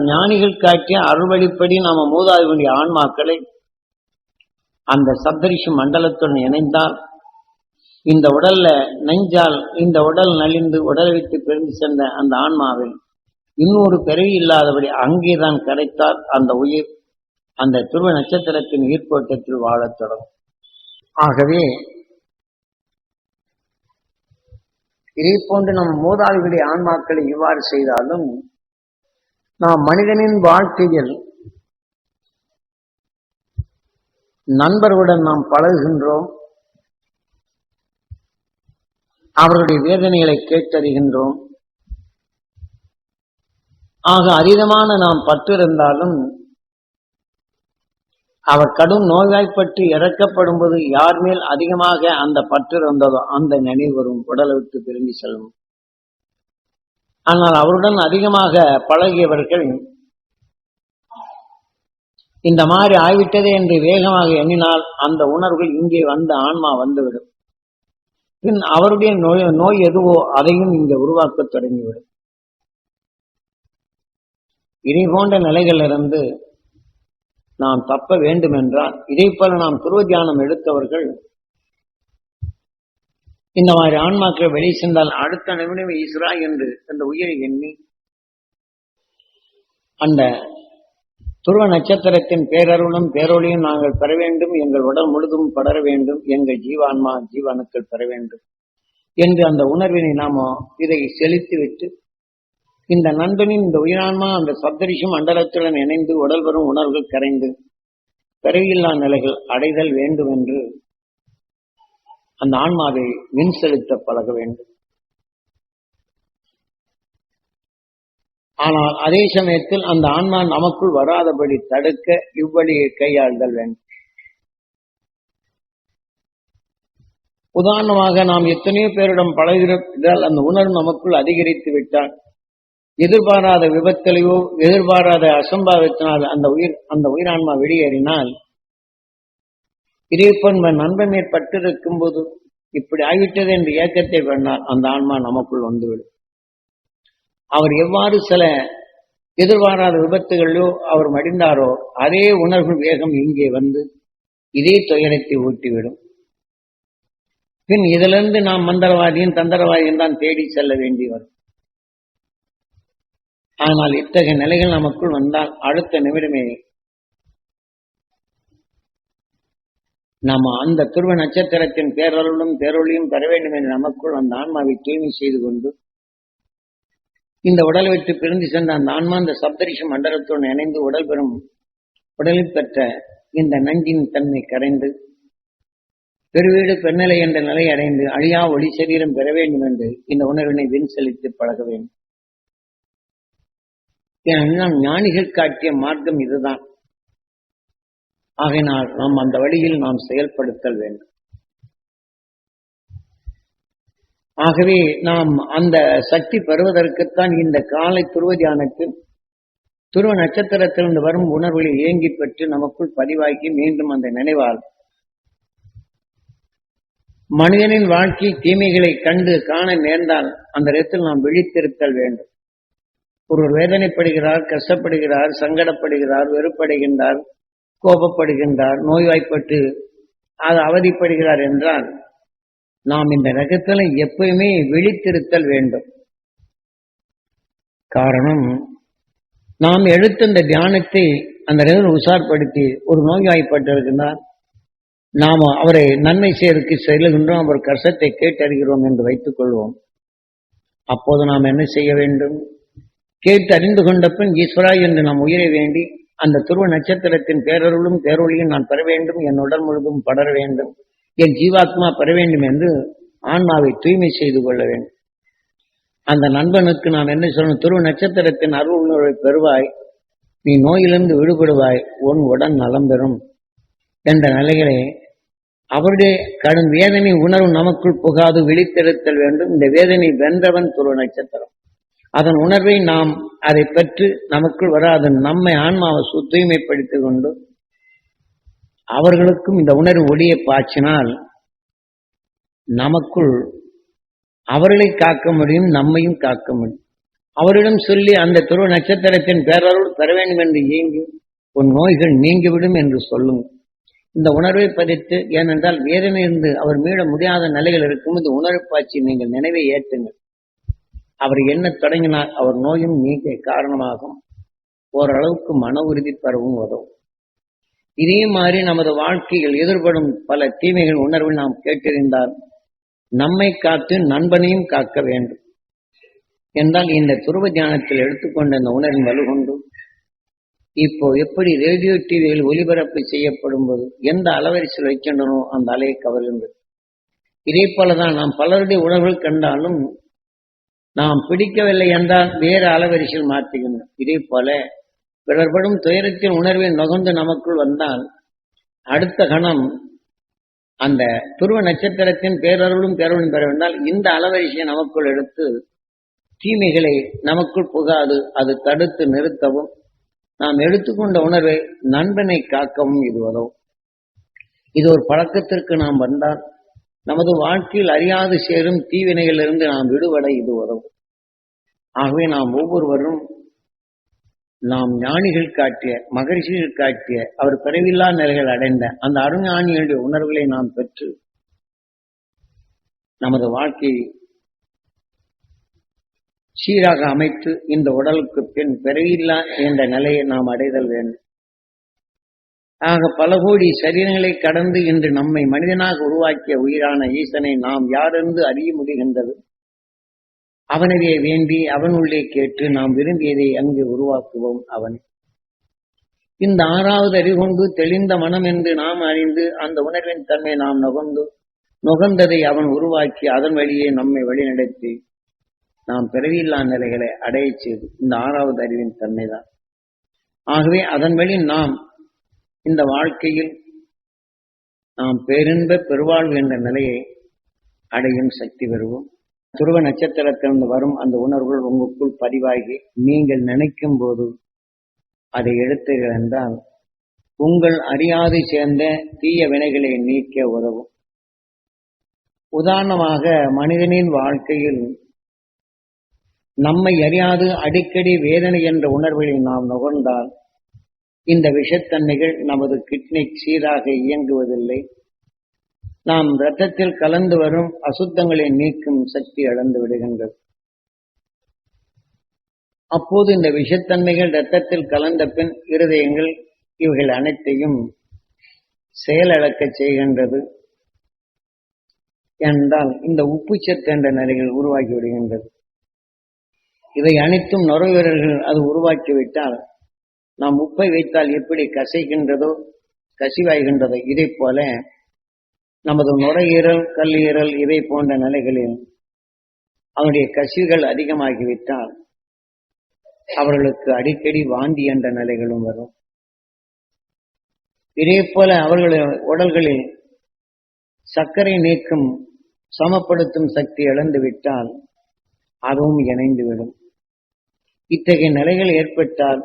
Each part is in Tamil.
ஞானிகள் காட்டிய அருள்வழிப்படி நாம மூதாதைகளுடைய ஆன்மாக்களை அந்த சப்தரிஷி மண்டலத்துடன் இணைந்தால் இந்த உடல்ல நெஞ்சால் இந்த உடல் நலிந்து உடலை விட்டு பிரிந்து சென்ற அந்த ஆன்மாவில் இன்னொரு பிறவி இல்லாதபடி அங்கேதான் கிடைத்தால் அந்த உயிர் அந்த துருவ நட்சத்திரத்தின் ஈர்ப்போட்டத்தில் வாழத் தொடங்கும். ஆகவே இதே போன்று நம் மூதாதிகளுடைய ஆன்மாக்களை இவ்வாறு செய்தாலும் நாம் மனிதனின் வாழ்க்கையில் நண்பர்களுடன் நாம் பழகுகின்றோம். அவர்களுடைய வேதனைகளை கேட்டறிகின்றோம். ஆக அதீதமான நாம் பற்றிருந்தாலும் அவர் கடும் நோய்வாய்ப்பட்டு இறக்கப்படும் போது யார் மேல் அதிகமாக அந்த பற்று இருந்ததோ அந்த நினைவு வரும் உடலை விட்டு திரும்பி செல்லும். ஆனால் அவருடன் அதிகமாக பழகியவர்கள் இந்த மாதிரி ஆய்விட்டதே என்று வேகமாக எண்ணினால் அந்த உணர்வுகள் இங்கே வந்த ஆன்மா வந்துவிடும். பின் அவருடைய நோய் நோய் எதுவோ அதையும் இங்கே உருவாக்க தொடங்கிவிடும். இதை போன்ற நிலைகளிலிருந்து நாம் தப்ப வேண்டும் என்றால் இதை போல நாம் துருவ தியானம் எடுத்தவர்கள் இந்த மாதிரி ஆன்மாக்கள் வெளியே சென்றால் அடுத்த நிமிடம் ஈஸ்வரா என்று அந்த உயிரை எண்ணி அந்த துருவ நட்சத்திரத்தின் பேரருளும் பேரொழியும் நாங்கள் பெற வேண்டும் எங்கள் உடல் முழுதும் படர வேண்டும் எங்கள் ஜீவான்மா ஜீவானுக்கள் பெற வேண்டும் என்று அந்த உணர்வினை நாம இதை செலுத்திவிட்டு இந்த நண்பனின் இந்த உயிரான்மா அந்த சப்தரிஷி மண்டலத்துடன் இணைந்து உடல் வரும் உணர்வுகள் கரைந்து பிறவியில்லா நிலைகள் அடைதல் வேண்டும் என்று அந்த ஆன்மாவை மின் செலுத்த பழக வேண்டும். ஆனால் அதே சமயத்தில் அந்த ஆன்மா நமக்குள் வராதபடி தடுக்க இவ்வழியை கையாளுதல் வேண்டும். உதாரணமாக நாம் எத்தனையோ பேரிடம் பழகிறால் அந்த உணர்வு நமக்குள் அதிகரித்து விட்டால் எதிர்பாராத விபத்திலையோ எதிர்பாராத அசம்பாவித்தினால் அந்த உயிர் அந்த உயிரான்மா வெளியேறினால் இதே போன்ற நண்பன் போது இப்படி ஆகிவிட்டது என்று ஏக்கத்தை பண்ணால் அந்த ஆன்மா நமக்குள் வந்துவிடும். அவர் எவ்வாறு சில எதிர்பாராத விபத்துகளிலோ அவர் மடிந்தாரோ அதே உணர்வு வேகம் இங்கே வந்து இதே துயரத்தை ஊட்டிவிடும். பின் இதிலிருந்து நாம் மந்திரவாதியும் தந்திரவாதியும் தான் தேடி செல்ல வேண்டி வரும். ஆனால் இத்தகைய நிலைகள் நமக்குள் வந்தால் அடுத்த நிமிடமே நாம அந்த துருவ நட்சத்திரத்தின் பேரருளும் பேரொழியும் பெற வேண்டும் என்று நமக்குள் அந்த ஆன்மாவை தூய்மை செய்து கொண்டு இந்த உடலை விட்டு பிரிந்து சென்ற அந்த ஆன்மா இந்த சப்தரிஷி மண்டலத்துடன் இணைந்து உடல் பெறும் உடலில் பெற்ற இந்த நஞ்சின் தன்மை கரைந்து பெருவீடு பெண்ணிலை என்ற நிலை அடைந்து அழியா ஒளி சரீரம் பெற வேண்டும் என்று இந்த உணர்வினை வின் செலுத்தி பழக வேண்டும். ஞானிகள் காட்டிய மார்க்கம் இதுதான். ஆகையினால் நாம் அந்த வழியில் நாம் செயல்படுத்தல் வேண்டும். ஆகவே நாம் அந்த சக்தி பெறுவதற்குத்தான் இந்த காலை துருவ தியானத்தில் துருவ நட்சத்திரத்திலிருந்து வரும் உணர்வுகளை இயங்கி பெற்று நமக்குள் பதிவாக்கி மீண்டும் அந்த நினைவால் மனிதனின் வாழ்க்கை தீமைகளை கண்டு காண நேர்ந்தால் அந்த இடத்தில் நாம் விழித்திருத்தல் வேண்டும். ஒருவர் வேதனைப்படுகிறார் கஷ்டப்படுகிறார் சங்கடப்படுகிறார் வெறுப்படைகின்றார். கோபப்படுகின்றார் நோய்வாய்ப்பட்டு அது அவதிப்படுகிறார் என்றால் நாம் இந்த ரகத்தில் எப்பயுமே விழித்திருத்தல் வேண்டும். காரணம் நாம் எடுத்த இந்த தியானத்தை அந்த நேரம் உஷார்படுத்தி ஒரு நோய்வாய்ப்பட்டிருக்கின்றார் நாம் அவரை நன்மை செய்யறதுக்கு செல்லுகின்றோம் அவர் கஷ்டத்தை கேட்டறிகிறோம் என்று வைத்துக் கொள்வோம். அப்போது நாம் என்ன செய்ய வேண்டும்? கேட்டு அறிந்து கொண்ட பின் ஈஸ்வரா என்று நாம் உயிரை வேண்டி அந்த துருவ நட்சத்திரத்தின் பேரருளும் பேரொழியும் நான் பெற வேண்டும் என் உடல் முழுதும் படர வேண்டும் என் ஜீவாத்மா பெற வேண்டும் என்று ஆன்மாவை தூய்மை செய்து கொள்ள வேண்டும். அந்த நண்பனுக்கு நாம் என்ன சொல்லணும்? துருவ நட்சத்திரத்தின் அருள் உணர்வை பெறுவாய் நீ நோயிலிருந்து விடுபடுவாய் உன் உடன் நலம் பெறும் என்ற நிலைகளே அவருடைய கடும் வேதனை உணர்வு நமக்குள் புகாது விழித்திருத்தல் வேண்டும். இந்த வேதனை வென்றவன் துருவ நட்சத்திரம். அதன் உணர்வை நாம் அதை பெற்று நமக்குள் வராது நம்மை ஆன்மாவை சு தூய்மைப்படுத்திக் கொண்டு அவர்களுக்கும் இந்த உணர்வு ஒளியை பாய்ச்சினால் நமக்குள் அவர்களை காக்க முடியும் நம்மையும் காக்க முடியும். அவரிடம் சொல்லி அந்த துருவ நட்சத்திரத்தின் பேரருள் பெற வேண்டும் என்று இயங்கி உன் நோய்கள் நீங்கிவிடும் என்று சொல்லும் இந்த உணர்வை பதித்து ஏனென்றால் வேதனை இருந்து அவர் மீள முடியாத நிலைகள் இருக்கும் இந்த உணர்வு பாய்ச்சி நீங்கள் நினைவை ஏற்றுங்கள். அவர் என்ன தொடங்கினார் அவர் நோயும் நீக்க காரணமாகும். ஓரளவுக்கு மன உறுதி பெறவும் உதவும் இதே மாதிரி நமது வாழ்க்கையில் எதிர்படும் பல தீமைகள் உணர்வில் நாம் கேட்டிருந்தால் நம்மை காத்து நண்பனையும் காக்க வேண்டும். என்றால் இந்த துருவ தியானத்தில் எடுத்துக்கொண்ட இந்த உணர்வின் வலுகொண்டு இப்போ எப்படி ரேடியோ டிவியில் ஒலிபரப்பு செய்யப்படும் போது எந்த அலவரிசையில் வைக்கின்றனோ அந்த அலையை கவர்கின்றது. இதே போலதான் நாம் பலருடைய உணர்வுகள் கண்டாலும் நாம் பிடிக்கவில்லை என்றால் வேறு அளவரிசையில் மாற்றுகின்றோம். இதே போல பிறர்படும் துயரத்தின் உணர்வை நுகர்ந்து நமக்குள் வந்தால் அடுத்த கணம் அந்த துருவ நட்சத்திரத்தின் பேரருளும் பேரருளும் பெற வேண்டால் இந்த அளவரிசியை நமக்குள் எடுத்து தீமைகளை நமக்குள் புகாது அது தடுத்து நிறுத்தவும் நாம் எடுத்துக்கொண்ட உணர்வை நண்பனை காக்கவும் இது உதவும் இது ஒரு பழக்கத்திற்கு நாம் வந்தால் நமது வாழ்க்கையில் அறியாது சேரும் தீவினைகளிலிருந்து நாம் விடுபட இது உதவும். ஆகவே நாம் ஒவ்வொருவரும் நாம் ஞானிகள் காட்டிய மகரிஷிகள் காட்டிய அவர் பிறவில்லா நிலைகள் அடைந்த அந்த அருஞானிகளுடைய உணர்வுகளை நாம் பெற்று நமது வாழ்க்கையை சீராக அமைத்து இந்த உடலுக்கு பின் பிறவில்லா என்ற நிலையை நாம் அடைதல் வேண்டும். ஆக பல கோடி சரீரங்களை கடந்து இன்று நம்மை மனிதனாக உருவாக்கிய உயிரான ஈசனை நாம் யாரென்று அறிய முடிகின்றது? அவனவே வேண்டி அவனுள்ளே கேட்டு நாம் விரும்பியதை அங்கு உருவாக்குவோம் அவன். இந்த ஆறாவது அறிகொண்டு தெளிந்த மனம் என்று நாம் அறிந்து அந்த உணர்வின் தன்மை நாம் நுகர்ந்து நுகர்ந்ததை அவன் உருவாக்கி அதன் வழியே நம்மை வழிநடத்தி நாம் பிறவியில்லா நிலைகளை அடைய செய்து இந்த ஆறாவது அறிவின் தன்மைதான். ஆகவே அதன் வழி நாம் இந்த வாழ்க்கையில் நாம் பேரின்ப பெருவாழ்வு என்ற நிலையை அடையும் சக்தி பெறுவோம். துருவ நட்சத்திரத்திலிருந்து வரும் அந்த உணர்வுகள் உங்களுக்குள் பதிவாகி நீங்கள் நினைக்கும் போது அதை எடுத்தீர்கள் என்றால் உங்கள் அறியாது சேர்ந்த தீய வினைகளை நீக்க உதவும். உதாரணமாக மனிதனின் வாழ்க்கையில் நம்மை அறியாது அடிக்கடி வேதனை என்ற உணர்வுகளை நாம் நுகர்ந்தால் இந்த விஷத்தன்மைகள் நமது கிட்னி சீராக இயங்குவதில்லை. நாம் இரத்தத்தில் கலந்து வரும் அசுத்தங்களை நீக்கும் சக்தி இழந்து விடுகின்றது. அப்போது இந்த விஷத்தன்மைகள் இரத்தத்தில் கலந்த பின் இருதயங்கள் இவைகள் அனைத்தையும் செயலிழக்க செய்கின்றது என்றால் இந்த உப்புச்சத்து என்ற நிலைகள் உருவாக்கி விடுகின்றது. இவை அனைத்தும் நுரைவீரர்கள் அது உருவாக்கிவிட்டால் நாம் உப்பை வைத்தால் எப்படி கசைகின்றதோ கசிவாய்கின்றதோ இதை போல நமது நுரையீரல் கல்லீரல் இவை போன்ற நிலைகளில் அவனுடைய கசிவுகள் அதிகமாகிவிட்டால் அவர்களுக்கு அடிக்கடி வாந்தி என்ற நிலைகளும் வரும். இதே போல அவர்களுடைய உடல்களில் சர்க்கரை நீக்கும் சமப்படுத்தும் சக்தி இழந்து விட்டால் அதுவும் இணைந்துவிடும். இத்தகைய நிலைகள் ஏற்பட்டால்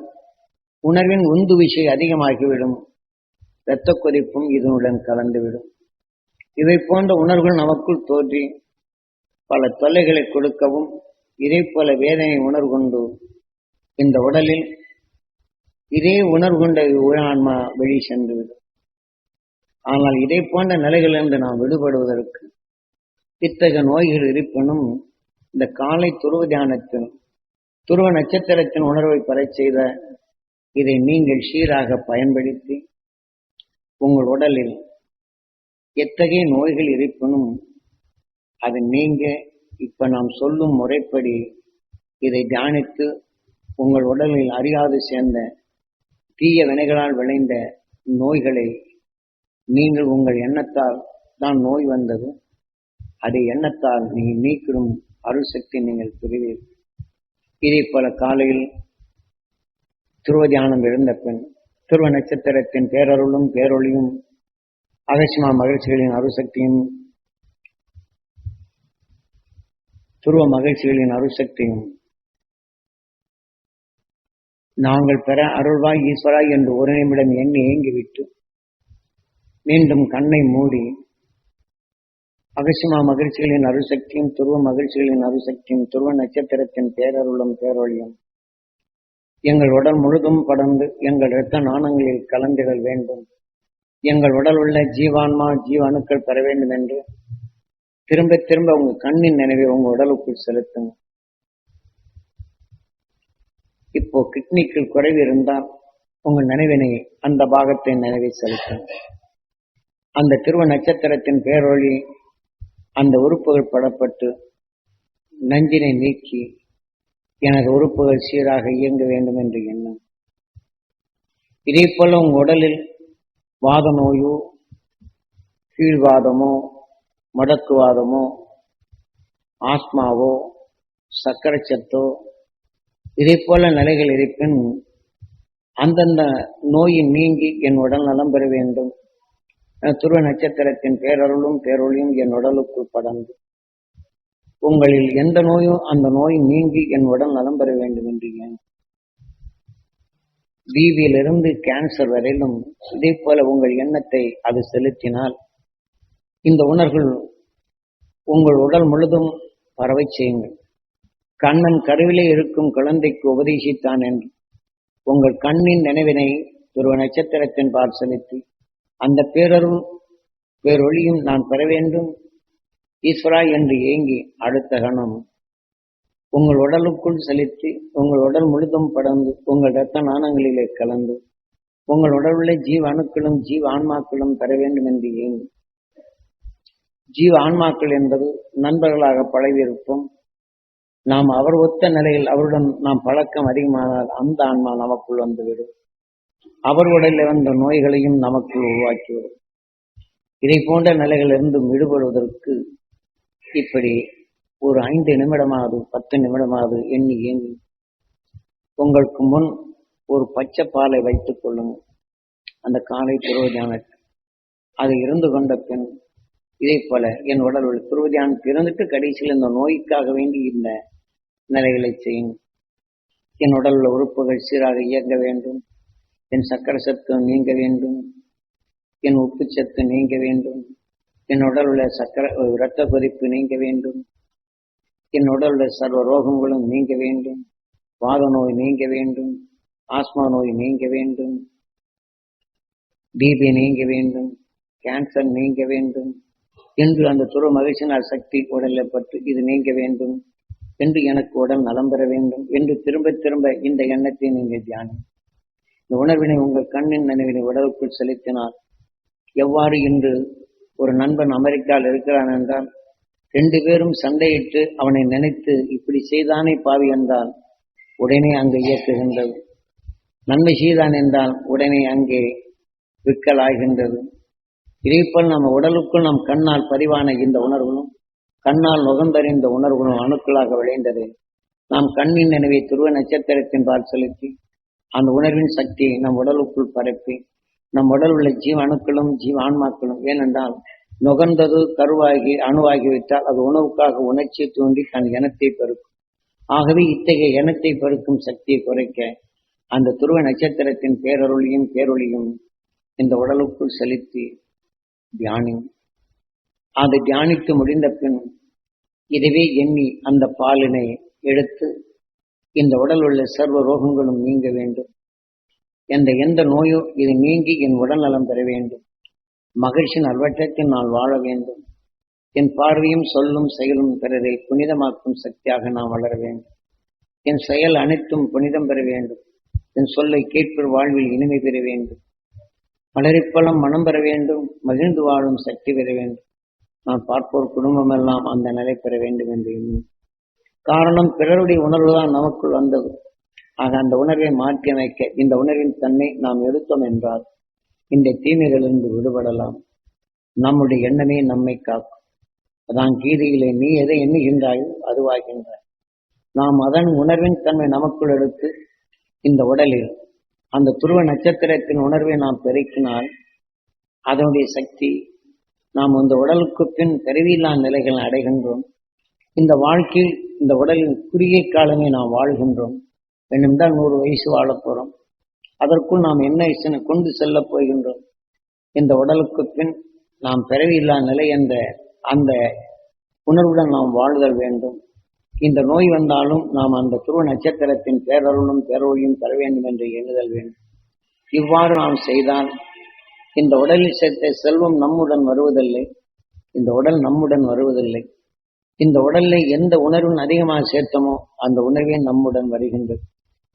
உணர்வின் உந்து விசை அதிகமாகிவிடும். இரத்த கொதிப்பும் இதனுடன் கலந்துவிடும். இவை போன்ற உணர்வுகள் நமக்குள் தோன்றி பல தொல்லைகளை கொடுக்கவும் இதே போல வேதனை உணர்வு கொண்டு இந்த உடலில் இதே உணர்வு கொண்ட வெளி சென்றுவிடும். ஆனால் இதை போன்ற நிலைகளிலிருந்து நாம் விடுபடுவதற்கு இத்தகைய நோய்கள் இருப்பினும் இந்த காலை துருவ தியானத்தில் துருவ நட்சத்திரத்தின் உணர்வை பெறச் செய்த இதை நீங்கள் சீராக பயன்படுத்தி உங்கள் உடலில் எத்தகைய நோய்கள் இருப்பினும் அது நீங்க இப்ப நாம் சொல்லும் முறைப்படி இதை தியானித்து உங்கள் உடலில் அறியாது சேர்ந்த தீய வினைகளால் விளைந்த நோய்களை நீங்கள் உங்கள் எண்ணத்தால் தான் நோய் வந்தது. அதை எண்ணத்தால் நீங்கள் நீக்கிடும் அருள் சக்தி நீங்கள் பெறுவீர்கள். இதே போல காலையில் துருவதியானம் இருந்த பின் துருவ நட்சத்திரத்தின் பேரருளும் பேரொழியும் அகசிமா மகிழ்ச்சிகளின் அருசக்தியும் துருவ மகிழ்ச்சிகளின் அருசக்தியும் நாங்கள் பெற அருள்வாய் ஈஸ்வராய் என்று ஒரு நிமிடம் எண்ணி ஏங்கிவிட்டு மீண்டும் கண்ணை மூடி அகசிமா மகிழ்ச்சிகளின் அருசக்தியும் துருவ மகிழ்ச்சிகளின் அருசக்தியும் துருவ நட்சத்திரத்தின் பேரருளும் பேரொழியும் எங்கள் உடல் முழுதும் படர்ந்து எங்கள் இரத்த நாணங்களில் கலந்திடல் வேண்டும். எங்கள் உடல் உள்ள ஜீவான்மா ஜீவாணுக்கள் பெற வேண்டும் என்று திரும்ப திரும்ப உங்க கண்ணின் நினைவை உங்க உடலுக்குள் செலுத்துங்க. இப்போ கிட்னிக்கு குறைவு இருந்தால் உங்க நினைவினை அந்த பாகத்தை நினைவை செலுத்துங்க. அந்த திருவ நட்சத்திரத்தின் பேரொழி அந்த உறுப்புகள் படப்பட்டு நஞ்சினை நீக்கி எனது உறுப்புகள் சீராக இயங்க வேண்டும் என்று எண்ணம் இதே போல உங்கள் உடலில் வாத நோயோ கீழ்வாதமோ மடக்குவாதமோ ஆஸ்மாவோ சக்கரை சத்தோ இதே போல நிலைகள் இருப்பின் அந்தந்த நோயின் நீங்கி என் உடல் நலம் பெற வேண்டும். துருவ நட்சத்திரத்தின் பேரருளும் பேரொழியும் என் உடலுக்குள் படர்ந்து உங்களில் எந்த நோயும் அந்த நோய் நீங்கி என் உடல் நலம் பெற வேண்டும் என்று பிபியிலிருந்து கேன்சர் வரையிலும் இதே போல உங்கள் எண்ணத்தை அது செலுத்தினால் இந்த உணர்வுகள் உங்கள் உடல் முழுதும் பரவை செய்யுங்கள். கண்ணன் கருவிலே இருக்கும் குழந்தைக்கு உபதேசித்தான் என்று உங்கள் கண்ணின் நினைவினை துருவ நட்சத்திரத்தின் பால் செலுத்தி அந்த பேரரும் பேரொழியும் நான் பெற வேண்டும். ஈஸ்வரா என்று ஏங்கி அடுத்த கணம் உங்கள் உடலுக்குள் செலுத்தி உங்கள் உடல் முழுதும் படர்ந்து உங்கள் இரத்த நாணங்களிலே கலந்து உங்கள் உடலுள்ள ஜீவ அணுக்களும் ஜீவ ஆன்மாக்களும் தர வேண்டும் என்று ஏங்கி. ஜீவ ஆன்மாக்கள் என்பது நண்பர்களாக பழகியிருப்போம். நாம் அவர் ஒத்த நிலையில் அவருடன் நாம் பழக்கம் அதிகமானால் அந்த ஆன்மா நமக்குள் வந்துவிடும். அவர் உடலில் வந்த நோய்களையும் நமக்குள் உருவாக்கிவிடும். இதை போன்ற நிலைகளிலிருந்து விடுபடுவதற்கு இப்படி ஒரு ஐந்து நிமிடமாவது பத்து நிமிடமாவது எண்ணி எண்ணி உங்களுக்கு முன் ஒரு பச்சை பாலை வைத்துக் கொள்ளுங்கள் அந்த காலை துருவதியானத்தில் அது இருந்து கொண்ட பின் இதே போல என் உடல் உள்ள பிறந்துட்டு கடைசியில் இந்த நோய்க்காக வேண்டி இந்த நிலைகளை செய்யும். என் உடல் உறுப்புகள் சீராக இயங்க வேண்டும். என் சக்கர சத்து நீங்க வேண்டும். என் உப்பு சத்து நீங்க வேண்டும். என் உடல் உள்ள சக்கர இரத்த கொதிப்பு நீங்க வேண்டும். என் உடல் உள்ள சர்வ ரோகங்களும் நீங்க வேண்டும். வாத நோய் நீங்க வேண்டும். ஆஸ்மா நோய் நீங்க வேண்டும். பிபி நீங்க வேண்டும். கேன்சர் நீங்க வேண்டும். என்று அந்த துற மகிழ்ச்சினால் சக்தி உடலில் பட்டு இது நீங்க வேண்டும். என்று எனக்கு உடல் நலம் பெற வேண்டும். என்று திரும்ப திரும்ப இந்த எண்ணத்தை நீங்கள் தியானம். இந்த உணர்வினை உங்கள் கண்ணின் நினைவினை உடலுக்குள் செலுத்தினால் எவ்வாறு இன்று ஒரு நண்பன் அமெரிக்காவில் இருக்கிறான் என்றான். ரெண்டு பேரும் சண்டையிட்டு அவனை நினைத்து இப்படி செய்தானே பாவி என்றால் உடனே அங்கு இயக்குகின்றது. நன்மை செய்தான் என்றால் உடனே அங்கே விற்கலாகின்றது இதேபோல் நம்ம உடலுக்குள் நம் கண்ணால் பதிவான இந்த உணர்வுகளும் கண்ணால் நுகர்ந்தறிந்த உணர்வுகளும் அணுக்களாக விளைந்தது நாம் கண்ணின் நினைவை துருவ நட்சத்திரத்தின் பால் செலுத்தி அந்த உணர்வின் சக்தியை நம் உடலுக்குள் பரப்பி நம் உடல் உள்ள ஜீவ அணுக்களும் ஜீவ ஆன்மாக்களும் ஏனென்றால் நுகர்ந்தது கருவாகி அணுவாகிவிட்டால் அது உணவுக்காக உணர்ச்சியை தூண்டி தன் இனத்தை பெருக்கும். ஆகவே இத்தகைய இனத்தை பெருக்கும் சக்தியை குறைக்க அந்த துருவ நட்சத்திரத்தின் பேரருளியும் பேரொளியும் இந்த உடலுக்குள் செலுத்தி தியானி. அதை தியானித்து முடிந்த பின் இதுவே எண்ணி அந்த பாலினை எடுத்து இந்த உடல் உள்ள சர்வ ரோகங்களும் நீங்க வேண்டும். என்ற எந்த நோயோ இது நீங்கி என் உடல் நலம் பெற வேண்டும். மகிழ்ச்சி நல்வட்டத்தில் நான் வாழ வேண்டும். என் பார்வையும் சொல்லும் செயலும் பிறரை புனிதமாக்கும் சக்தியாக நான் வளர வேண்டும். என் செயல் அனைத்தும் புனிதம் பெற வேண்டும். என் சொல்லை கேட்பர் வாழ்வில் இனிமை பெற வேண்டும். மலரிப்பழம் மனம் பெற வேண்டும். மகிழ்ந்து வாழும் சக்தி பெற வேண்டும். நான் பார்ப்போர் குடும்பம் எல்லாம் அந்த நிலை பெற வேண்டும் என்று எண்ணி. காரணம் பிறருடைய உணர்வு தான் நமக்குள் வந்தது. ஆக அந்த உணர்வை மாற்றி அமைக்க இந்த உணர்வின் தன்மை நாம் எடுத்தோம் என்றால் இந்த தீமைகளிலிருந்து விடுபடலாம். நம்முடைய எண்ணமே நம்மை காக்கும். அதான் கீதையிலே நீ எதை எண்ணுகின்றாயோ அதுவாகின்றாய் நாம் அதன் உணர்வின் தன்மை நமக்குள் எடுத்து இந்த உடலில் அந்த துருவ நட்சத்திரத்தின் உணர்வை நாம் பெருக்கினால் அதனுடைய சக்தி நாம் இந்த உடலுக்கு பின் பிறவியில்லா நிலைகள் அடைகின்றோம். இந்த வாழ்க்கையில் இந்த உடலின் குறுகிய காலமே நாம் வாழ்கின்றோம். வேண்டுமென்றால் நூறு வயசு வாழப் போகிறோம் அதற்குள் நாம் என்ன இசனை கொண்டு செல்ல போகின்றோம்? இந்த உடலுக்கு பின் நாம் பிறவியில்லா நிலை என்ற அந்த உணர்வுடன் நாம் வாழ்தல் வேண்டும். இந்த நோய் வந்தாலும் நாம் அந்த துருவ நட்சத்திரத்தின் பேரருளும் பேரொழியும் பெற வேண்டும் என்று எண்ணுதல் வேண்டும். இவ்வாறு நாம் செய்தால் இந்த உடலில் சேர்த்த செல்வம் நம்முடன் வருவதில்லை. இந்த உடல் நம்முடன் வருவதில்லை. இந்த உடலை எந்த உணர்வின் அதிகமாக சேர்த்தமோ அந்த உணர்வே நம்முடன் வருகின்றது.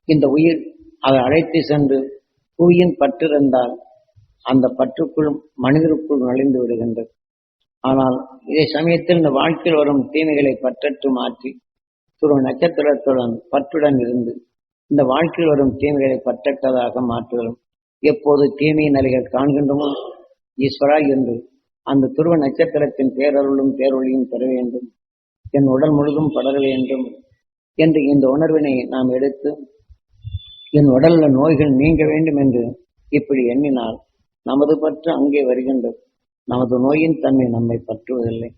இந்த உயிர் அதை அழைத்து சென்று புவியின் பற்றிருந்தால் அந்த பற்றுக்குள் மனிதருக்குள் நுழைந்து விடுகின்றது. ஆனால் இதே சமயத்தில் இந்த வாழ்க்கையில் வரும் தீமைகளை பற்றற்று மாற்றி துருவ நட்சத்திரத்துடன் பற்றுடன் இருந்து இந்த வாழ்க்கையில் வரும் தீமைகளை பற்றற்றதாக மாற்றுகிறோம் எப்போது தீமையின் நிலைகள் காண்கின்றமோ ஈஸ்வரா என்று அந்த துருவ நட்சத்திரத்தின் பேரருளும் பேரொழியும் பெற வேண்டும். என் உடல் முழுதும் படர வேண்டும் என்று இந்த உணர்வினை நாம் எடுத்து என் உடல்ல நோய்கள் நீங்க வேண்டும் என்று இப்படி எண்ணினால் நமது பற்று அங்கே வருகின்றது. நமது நோயின் தன்மை நம்மை பற்றுவதில்லை.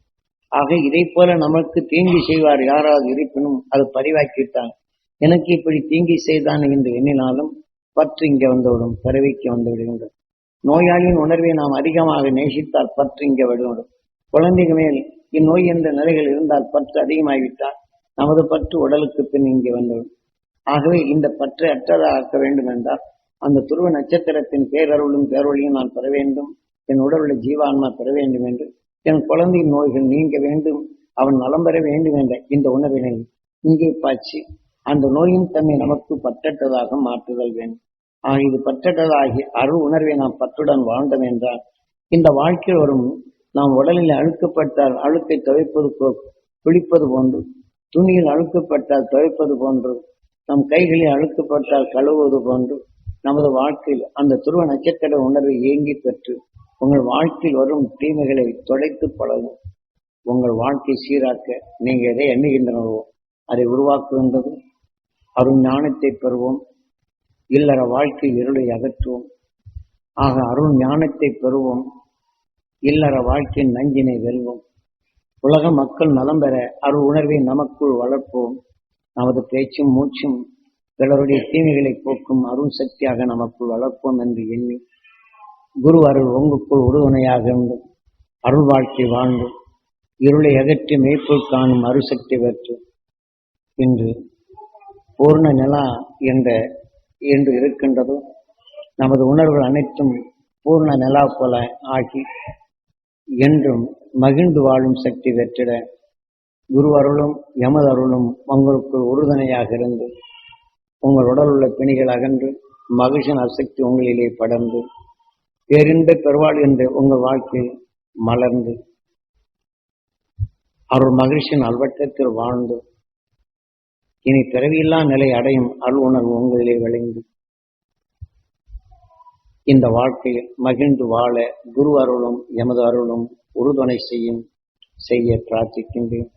ஆக இதை போல நமக்கு தீங்கி செய்வார் யாராவது இருப்பினும் அது பதிவாக்கிவிட்டால் எனக்கு இப்படி தீங்கி செய்தான் என்று எண்ணினாலும் பற்று இங்கே வந்துவிடும் பிறவிக்கு வந்து விடுகின்றது. நோயாளியின் உணர்வை நாம் அதிகமாக நேசித்தால் பற்று இங்கே விடுவிடும் குழந்தைகள் மேல் இந்நோய் என்ற நிலைகள் இருந்தால் பற்று அதிகமாகிவிட்டால் நமது பற்று உடலுக்கு பின் இங்கே வந்துவிடும். ஆகவே இந்த பற்றை அற்றதாக ஆக்க வேண்டும் என்றால் அந்த துருவ நட்சத்திரத்தின் பேரருளும் பேரொழியும் நான் பெற வேண்டும். என் உடலுள்ள ஜீவான்மா பெற வேண்டும் என்று. என் குழந்தையின் நோய்கள் நீங்க வேண்டும். அவன் நலம் பெற வேண்டும் என்ற இந்த உணர்வினை இங்கே பாய்ச்சி அந்த நோயின் தன்மை நமக்கு பற்றற்றதாக மாற்றுதல் வேண்டும். ஆக இது பற்றற்றதாகி அருள் உணர்வை நாம் பற்றுடன் வாழ்ந்தோம் என்றால் இந்த வாழ்க்கையில் வரும் நாம் உடலில் அழுக்கப்பட்டால் அழுக்கை துவைப்பது போ குளிப்பது போன்று துணியில் அழுக்கப்பட்டால் துவைப்பது போன்று நம் கைகளில் அழுக்கப்பட்டால் கழுவுவது போன்று நமது வாழ்க்கையில் அந்த துருவ நட்சத்திர உணர்வை ஏங்கி பெற்று உங்கள் வாழ்க்கையில் வரும் தீமைகளை தொலைத்து பழகும். உங்கள் வாழ்க்கை சீராக்க நீங்க எதை எண்ணுகின்றனவோ அதை உருவாக்குகின்றது. அருண் ஞானத்தை பெறுவோம். இல்லற வாழ்க்கை இருளை அகற்றுவோம். ஆக அருள் ஞானத்தை பெறுவோம். இல்லற வாழ்க்கையின் நஞ்சினை வெல்வோம். உலக மக்கள் நலம் பெற அருள் உணர்வை நமக்குள் வளர்ப்போம். நமது பேச்சும் மூச்சும் பிறருடைய தீமைகளை போக்கும் அருள் சக்தியாக நமக்குள் வளர்ப்போம் என்று எண்ணி குரு அருள் உங்களுக்குள் உறுதுணையாக இருந்து அருள் வாழ்க்கை வாழ்ந்து இருளை அகற்றி மேய்ப்போல் காணும் அருசக்தி பெற்று இன்று பூர்ண நிலா என்ற என்று இருக்கின்றதோ. நமது உணர்வுகள் அனைத்தும் பூர்ண நிலா போல ஆகி என்றும் மகிழ்ந்து வாழும் சக்தி பெற்றிட குரு அருளும் எமது அருளும் உறுதுணையாக இருந்து உங்கள் உடல் உள்ள பிணிகள் அகன்று மகிழ்ச்சியின் அசக்தி உங்களிலே படர்ந்து பேரின்ப பெருவாள் என்று உங்கள் வாழ்க்கையில் மலர்ந்து அருள் மகிழ்ச்சியின் அல்வட்டத்தில் வாழ்ந்து இனி பிறவியில்லா நிலை அடையும் அருள் உணர்வு உங்களிலே விளைந்து இந்த வாழ்க்கையில் மகிழ்ந்து வாழ குரு அருளும் எமது அருளும் உறுதுணை செய்யும் செய்ய பிரார்த்திக்கின்றேன்.